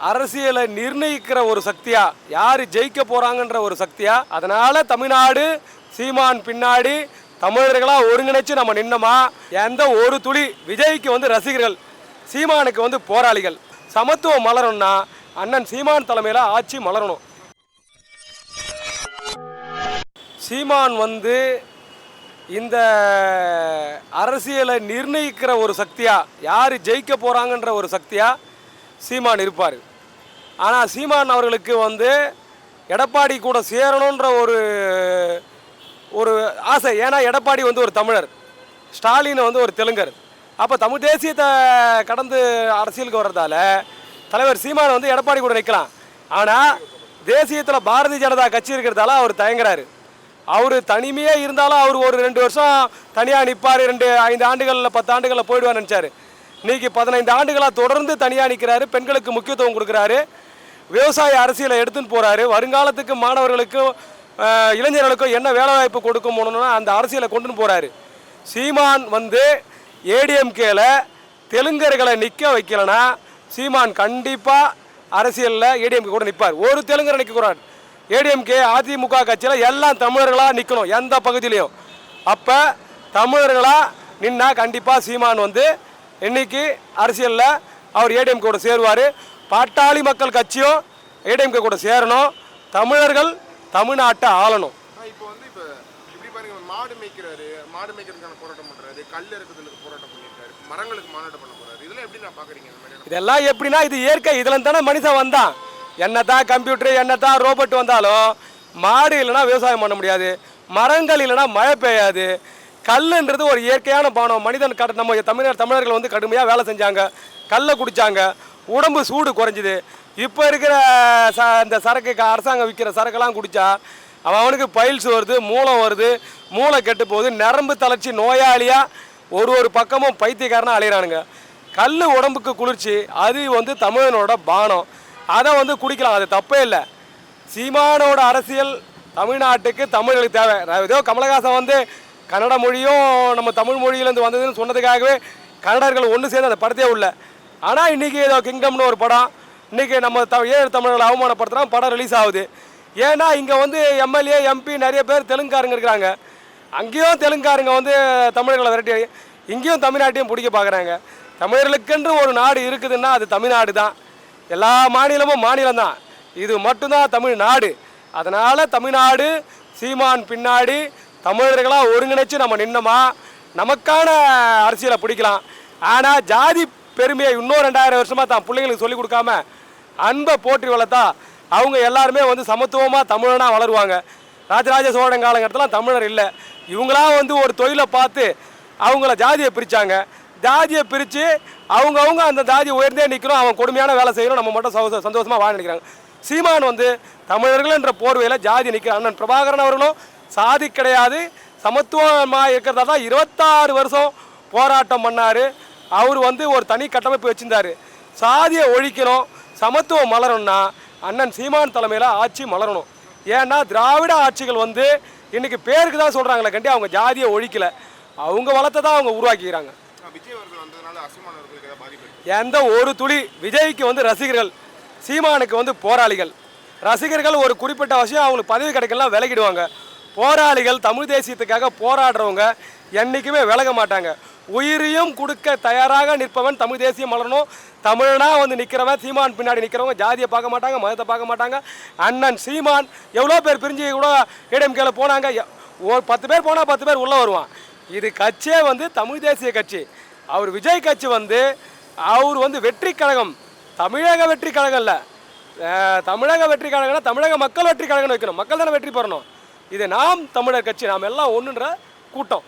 அரசியலை நிர்ணயிக்கிற ஒரு சக்தியா யார் ஜெயிக்க போறாங்கன்ற ஒரு சக்தியா அதனால தமிழ்நாடு சீமான் பின்னாடி தமிழர்களா ஒருங்கிணைச்சு நம்ம நின்னோமா? எந்த ஒரு துளி விஜய்க்கு வந்து ரசிகர்கள் சீமானுக்கு வந்து போராளிகள். சமத்துவம் மலரணும்னா அண்ணன் சீமான் தலைமையில் ஆட்சி மலரணும். சீமான் வந்து இந்த அரசியலை நிர்ணயிக்கிற ஒரு சக்தியா யார் ஜெயிக்க போகிறாங்கன்ற ஒரு சக்தியா சீமான் இருப்பார். ஆனால் சீமான் அவர்களுக்கு வந்து எடப்பாடி கூட சேரணுன்ற ஒரு ஒரு ஆசை. ஏன்னா எடப்பாடி வந்து ஒரு தமிழர். ஸ்டாலின் வந்து ஒரு தெலுங்கர். அப்போ தமிழ் தேசியத்தை கடந்து அரசியலுக்கு வர்றதால தலைவர் சீமான் வந்து எடப்பாடி கூட நிற்கலாம் ஆனால் தேசியத்தில் பாரதிய ஜனதா கட்சி இருக்கிறதால அவர் தயங்குறாரு. அவர் தனிமையாக இருந்தாலும் அவர் ஒரு ரெண்டு வருஷம் தனியாக நிற்பார் ரெண்டு ஐந்து ஆண்டுகளில் பத்து ஆண்டுகளில் போயிடுவார் நினச்சாரு. இன்னைக்கு பதினைந்து ஆண்டுகளாக தொடர்ந்து தனியாக நிற்கிறாரு பெண்களுக்கு முக்கியத்துவம் கொடுக்குறாரு. விவசாய அரசியலை எடுத்துன்னு போகிறாரு வருங்காலத்துக்கு மாணவர்களுக்கும் இளைஞர்களுக்கும் என்ன வேலைவாய்ப்பு கொடுக்க போகணும்னா அந்த அரசியலை கொண்டுன்னு போகிறாரு சீமான் வந்து ஏடிஎம்கேல தெலுங்கர்களை நிற்க வைக்கலனா சீமான் கண்டிப்பாக அரசியலில் ஏடிஎம்கே கூட நிற்பார் ஒரு தெலுங்கரை நிற்கக்கூடாது ஏடிஎம்கே அதிமுக கட்சியில் எல்லாம் தமிழர்களாக நிற்கணும் எந்த பகுதியிலையும். அப்போ தமிழர்களாக நின்னா கண்டிப்பாக சீமான் வந்து இன்னைக்கு அரசியலில் அவர் ஏடிஎம்கே கூட சேருவார். பாட்டாளி மக்கள் கட்சியும் ஏடிஎம்கே கூட சேரணும். தமிழர்கள் தமிழ்நாட்டை ஆளணும். இப்போ வந்து இப்போ இப்படி பாருங்க மாடு மேய்க்கிறாரு. மாடு மேய்க்கிறதுக்கான போராட்டம் பண்றாரு. கல் இறக்குதலுக்கு போராட்டம் பண்ணியிருக்காரு. மரங்களுக்கு மாநாட்டம் பண்ண போறாரு. இதெல்லாம் எப்படி நான் மாதிரியான இதெல்லாம் எப்படின்னா இது இயற்கை. இதில் தானே மனுஷன் வந்தான். என்னதான் கம்ப்யூட்டர் என்னதான் ரோபோட் வந்தாலும் மாடு இல்லைன்னா விவசாயம் பண்ண முடியாது. மரங்கள் இல்லைன்னா மழை பெய்யாது. கல்லுன்றது ஒரு இயற்கையான பானம். மனிதன் கட நம்ம தமிழர் தமிழர்கள் வந்து கடுமையாக வேலை செஞ்சாங்க. கல்லை குடித்தாங்க உடம்பு சூடு குறைஞ்சிது. இப்போ இருக்கிற ச இந்த சரக்கு அரசாங்கம் விற்கிற சரக்கெல்லாம் குடித்தா அவன் அவனுக்கு பைல்ஸ் வருது மூலம் வருது மூளை கெட்டு போகுது நரம்பு தளர்ச்சி நோயாளியாக ஒரு ஒரு பக்கமும் பைத்தியக்காரனாக அலையிறானுங்க. கல் உடம்புக்கு குளிர்ச்சி அது வந்து தமிழனோட பானம். அதை வந்து குடிக்கலாம். அது தப்பே இல்லை. சீமானோட அரசியல் தமிழ்நாட்டுக்கு தமிழர்களுக்கு தேவை. ஏதோ கமலஹாசன் வந்து கன்னட மொழியும் நம்ம தமிழ் மொழியிலேருந்து வந்ததுன்னு சொன்னதுக்காகவே கன்னடர்கள் ஒன்று சேர்ந்து அந்த படத்தே உள்ள. ஆனால் இன்றைக்கி ஏதோ கிங்டம்னு ஒரு படம். இன்றைக்கி நம்ம த ஏழு தமிழர்களை அவமானப்படுத்துகிறோம் படம் ரிலீஸ் ஆகுது. ஏன்னா இங்கே வந்து எம்எல்ஏ எம்பி நிறைய பேர் தெலுங்குக்காரங்க இருக்கிறாங்க. அங்கேயும் தெலுங்காரங்க வந்து தமிழர்களை விரட்டி இங்கேயும் தமிழ்நாட்டையும் பிடிக்க பார்க்குறாங்க தமிழர்களுக்கென்று ஒரு நாடு இருக்குதுன்னா அது தமிழ்நாடு தான். எல்லா மாநிலமும் மாநிலம் தான். இது மட்டும்தான் தமிழ்நாடு. அதனால் தமிழ்நாடு சீமான் பின்னாடி தமிழர்களாக ஒருங்கிணைச்சு நம்ம நின்னோமா? நமக்கான அரசியலை பிடிக்கலாம். ஆனால் ஜாதி பெருமையை இன்னும் ரெண்டாயிரம் வருஷமாக தான் பிள்ளைங்களுக்கு சொல்லிக் கொடுக்காம அன்பை போற்றி வளர்த்தா அவங்க எல்லாருமே வந்து சமத்துவமாக தமிழனாக வளருவாங்க. ராஜராஜ சோழன் காலங்கட்டத்தில் தமிழர் இல்லை. இவங்களாம் வந்து ஒரு தொழிலை பார்த்து அவங்கள ஜாதியை பிரித்தாங்க ஜாதியை பிரித்து அவங்கவுங்க அந்த ஜாதி உயர்ந்தே நிற்கிறோம் அவன் கொடுமையான வேலை செய்கிறோம் நம்ம மட்டும் சந்தோஷ சந்தோஷமாக வாழ நினைக்கிறாங்க சீமான் வந்து தமிழர்கள் என்ற போர்வையில் ஜாதி நிற்கிற அண்ணன் பிரபாகரன் அவர்களும் சாதி கிடையாது சமத்துவமாக இருக்கிறதா தான் இருபத்தாறு வருஷம் போராட்டம் பண்ணார். அவர் வந்து ஒரு தனி கட்டமைப்பு வச்சிருந்தாரு. சாதியை ஒழிக்கணும் சமத்துவம் மலரணும்னா அண்ணன் சீமான் தலைமையில் ஆட்சி மலரணும். ஏன்னா திராவிட ஆட்சிகள் வந்து இன்னைக்கு பேருக்கு தான் சொல்கிறாங்களே கண்டி அவங்க ஜாதியை ஒழிக்கல. அவங்க வளத்தை தான் அவங்க உருவாக்கிக்கிறாங்க. எந்த ஒரு துளி விஜய்க்கு வந்து ரசிகர்கள் சீமானுக்கு வந்து போராளிகள். ரசிகர்கள் ஒரு குறிப்பிட்ட விஷயம் அவங்களுக்கு பதவி கிடைக்கலாம் விலகிடுவாங்க. போராளிகள் தமிழ் தேசியத்துக்காக போராடுறவங்க என்றைக்குமே விலக மாட்டாங்க. உயிரையும் கொடுக்க தயாராக நிற்பவன் தமிழ் தேசியம் மலரணும் தமிழனா வந்து நிற்கிறவன் சீமான் பின்னாடி நிற்கிறவங்க ஜாதியை பார்க்க மாட்டாங்க மதத்தை பார்க்க மாட்டாங்க. அண்ணன் சீமான் எவ்வளோ பேர் பிரிஞ்சு கூட ஏடிஎம்கேல போனாங்க. ஒரு பத்து பேர் போனால் பத்து பேர் உள்ளே வருவான். இது கட்சியே வந்து தமிழ் தேசிய கட்சி. அவர் விஜய் கட்சி வந்து அவர் வந்து வெற்றி கழகம் தமிழக வெற்றி கழகம் இல்லை தமிழக வெற்றி கழகம்னா தமிழக மக்கள் வெற்றி கழகம்னு வைக்கணும். மக்கள் தானே வெற்றி பெறணும். இது நாம் தமிழர் கட்சி நாம் எல்லாம் ஒன்றுன்ற கூட்டம்.